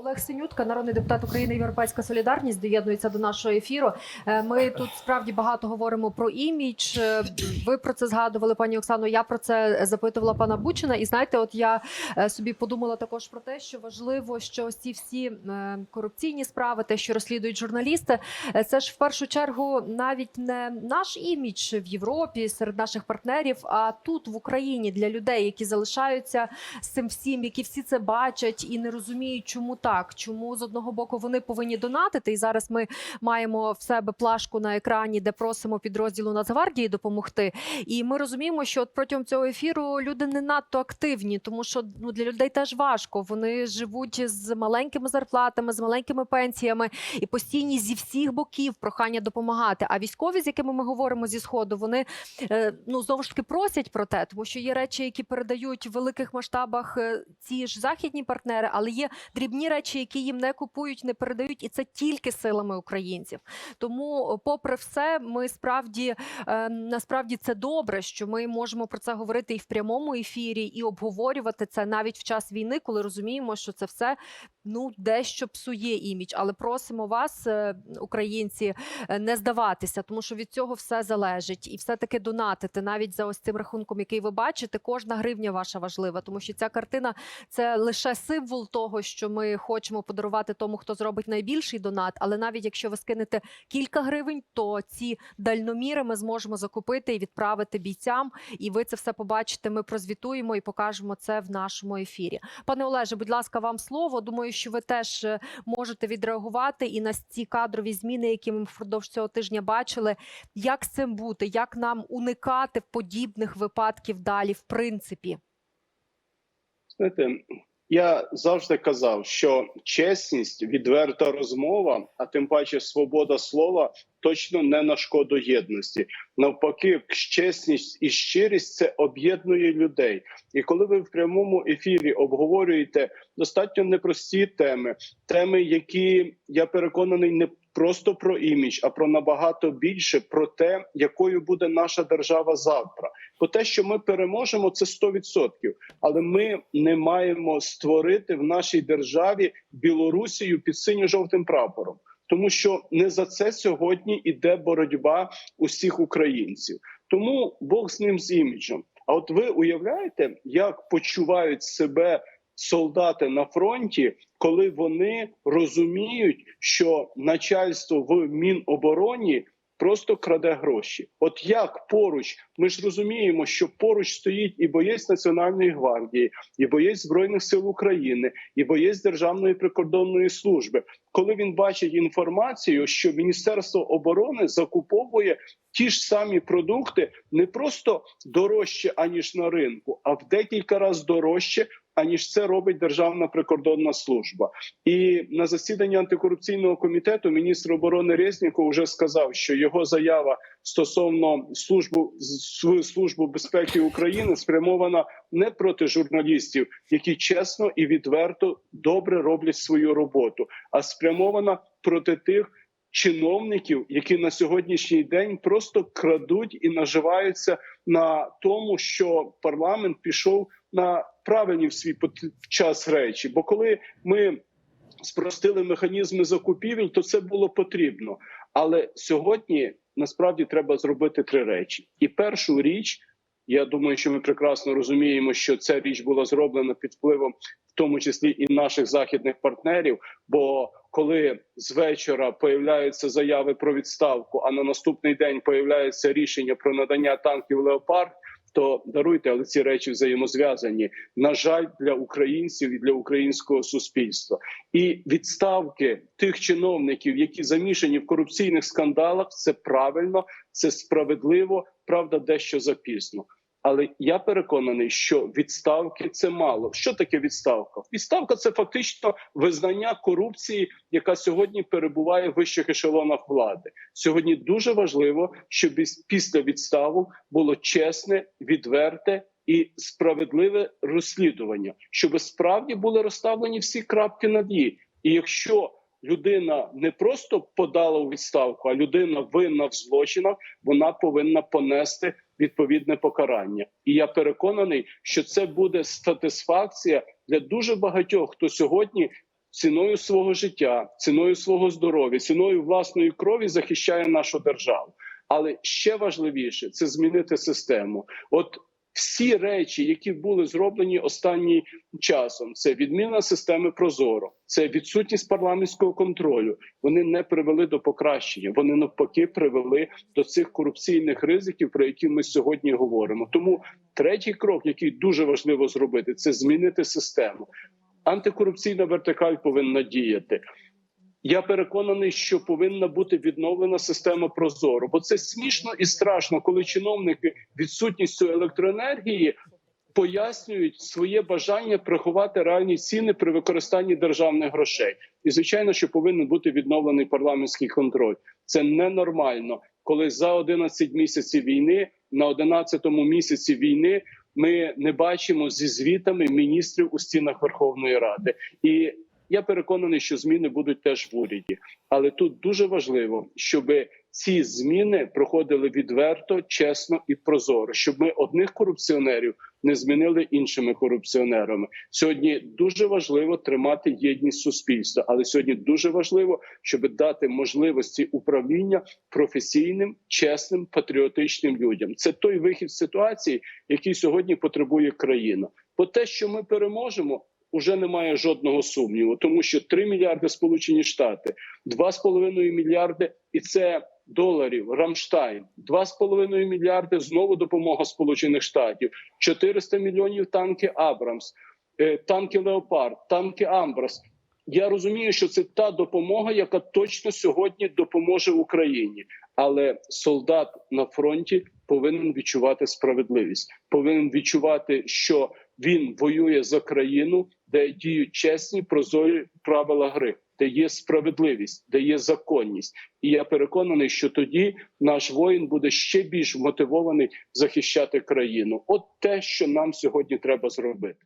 Олег Синютка, народний депутат України Європейська Солідарність, доєднується до нашого ефіру. Е, Ми тут справді багато говоримо про імідж. Е, Ви про це згадували, пані Оксано. Я про це запитувала пана Бучина. І знаєте, от я е, собі подумала також про те, що важливо, що ось ці всі корупційні справи, те, що розслідують журналісти, це ж в першу чергу навіть не наш імідж в Європі серед наших партнерів, а тут в Україні для людей, які залишаються з цим всім, які всі це бачать і не розуміють, чому так, чому з одного боку вони повинні донатити. І зараз ми маємо в себе плашку на екрані, де просимо підрозділу Нацгвардії допомогти. І ми розуміємо, що от протягом цього ефіру люди не надто активні, тому що ну для людей теж важко. Вони живуть з маленькими зарплатами, з маленькими пенсіями і постійні зі всіх боків прохання допомагати. А військові, з якими ми говоримо зі сходу, вони е, ну знову ж таки просять про те, тому що є речі, які передають в великих масштабах е, ці ж західні партнери, але є дрібні речі, які їм не купують, не передають, і це тільки силами українців. Тому, попри все, ми справді е, насправді це добре, що ми можемо про це говорити і в прямому ефірі, і обговорювати це навіть в час війни, коли розуміємо, що це все ну дещо псує імідж. Але просимо вас, е, українці, е, не здаватися, тому що від цього все залежить, і все таки донатити навіть за ось цим рахунком, який ви бачите. Кожна гривня ваша важлива, тому що ця картина це лише символ того, що ми хочемо подарувати тому, хто зробить найбільший донат. Але навіть якщо ви скинете кілька гривень, то ці дальноміри ми зможемо закупити і відправити бійцям. І ви це все побачите. Ми прозвітуємо і покажемо це в нашому ефірі. Пане Олеже, будь ласка, вам слово. Думаю, що ви теж е, можете відреагувати і на ці кадрові зміни, які ми впродовж цього тижня бачили. Як з цим бути? Як нам уникати подібних випадків далі, в принципі? Знаєте, я завжди казав, що чесність, відверта розмова, а тим паче свобода слова, точно не на шкоду єдності. Навпаки, чесність і щирість це об'єднує людей. І коли ви в прямому ефірі обговорюєте достатньо непрості теми, теми, які я переконаний, не просто про імідж, а про набагато більше про те, якою буде наша держава завтра. Бо те, що ми переможемо, це 100%. Але ми не маємо створити в нашій державі Білорусію під синьо-жовтим прапором. Тому що не за це сьогодні іде боротьба усіх українців. Тому Бог з ним з іміджем. А от ви уявляєте, як почувають себе солдати на фронті, коли вони розуміють, що начальство в Мінобороні просто краде гроші. От як поруч, ми ж розуміємо, що поруч стоїть і боєць Національної гвардії, і боєць збройних сил України, і боєць Державної прикордонної служби. Коли він бачить інформацію, що Міністерство оборони закуповує ті ж самі продукти не просто дорожче аніж на ринку, а в декілька разів дорожче. Аніж це робить Державна прикордонна служба, і на засіданні антикорупційного комітету міністр оборони Резніков вже сказав, що його заява стосовно служби з- служби безпеки України спрямована не проти журналістів, які чесно і відверто добре роблять свою роботу, а спрямована проти тих чиновників, які на сьогоднішній день просто крадуть і наживаються на тому, що парламент пішов на правильні в свій час речі. Бо коли ми спростили механізми закупівель, то це було потрібно. Але сьогодні насправді треба зробити три речі. І першу річ, я думаю, що ми прекрасно розуміємо, що ця річ була зроблена під впливом, в тому числі і наших західних партнерів. Бо коли з вечора появляються заяви про відставку, а на наступний день появляється рішення про надання танків леопард. То даруйте, але ці речі взаємозв'язані. На жаль, для українців і для українського суспільства. І відставки тих чиновників, які замішані в корупційних скандалах, це правильно, це справедливо, правда, дещо запізно. Але я переконаний, що відставки це мало. Що таке відставка? Відставка це фактично визнання корупції, яка сьогодні перебуває в вищих ешелонах влади. Сьогодні дуже важливо, щоб після відставок було чесне, відверте і справедливе розслідування, щоб справді були розставлені всі крапки над «і». І якщо людина не просто подала у відставку, а людина винна в злочинах, вона повинна понести відповідне покарання. І я переконаний, що це буде сатисфакція для дуже багатьох, хто сьогодні ціною свого життя, ціною свого здоров'я, ціною власної крові захищає нашу державу. Але ще важливіше це змінити систему. От всі речі, які були зроблені останнім часом, це відміна системи Прозоро, це відсутність парламентського контролю. Вони не привели до покращення. Вони навпаки привели до цих корупційних ризиків, про які ми сьогодні говоримо. Тому третій крок, який дуже важливо зробити, це змінити систему. Антикорупційна вертикаль повинна діяти. Я переконаний, що повинна бути відновлена система Прозоро, бо це смішно і страшно, коли чиновники відсутністю електроенергії пояснюють своє бажання приховати реальні ціни при використанні державних грошей. І звичайно, що повинен бути відновлений парламентський контроль. Це ненормально, коли за 11 місяців війни на 11-му місяці війни ми не бачимо зі звітами міністрів у стінах Верховної Ради і. Я переконаний, що зміни будуть теж в уряді, але тут дуже важливо, щоб ці зміни проходили відверто, чесно і прозоро, щоб ми одних корупціонерів не змінили іншими корупціонерами. Сьогодні дуже важливо тримати єдність суспільства, але сьогодні дуже важливо, щоб дати можливості управління професійним, чесним, патріотичним людям. Це той вихід з ситуації, який сьогодні потребує країна. Бо те, що ми переможемо. Уже немає жодного сумніву, тому що 3 мільярди Сполучені Штати, 2,5 мільярди, і це доларів. Рамштайн, 2,5 мільярди знову допомога Сполучених Штатів, 400 мільйонів танки Абрамс, е, танки Леопард, танки Амбрас. Я розумію, що це та допомога, яка точно сьогодні допоможе Україні, але солдат на фронті повинен відчувати справедливість, повинен відчувати, що він воює за країну, де діють чесні прозорі правила гри, де є справедливість, де є законність. І я переконаний, що тоді наш воїн буде ще більш мотивований захищати країну. От те, що нам сьогодні треба зробити.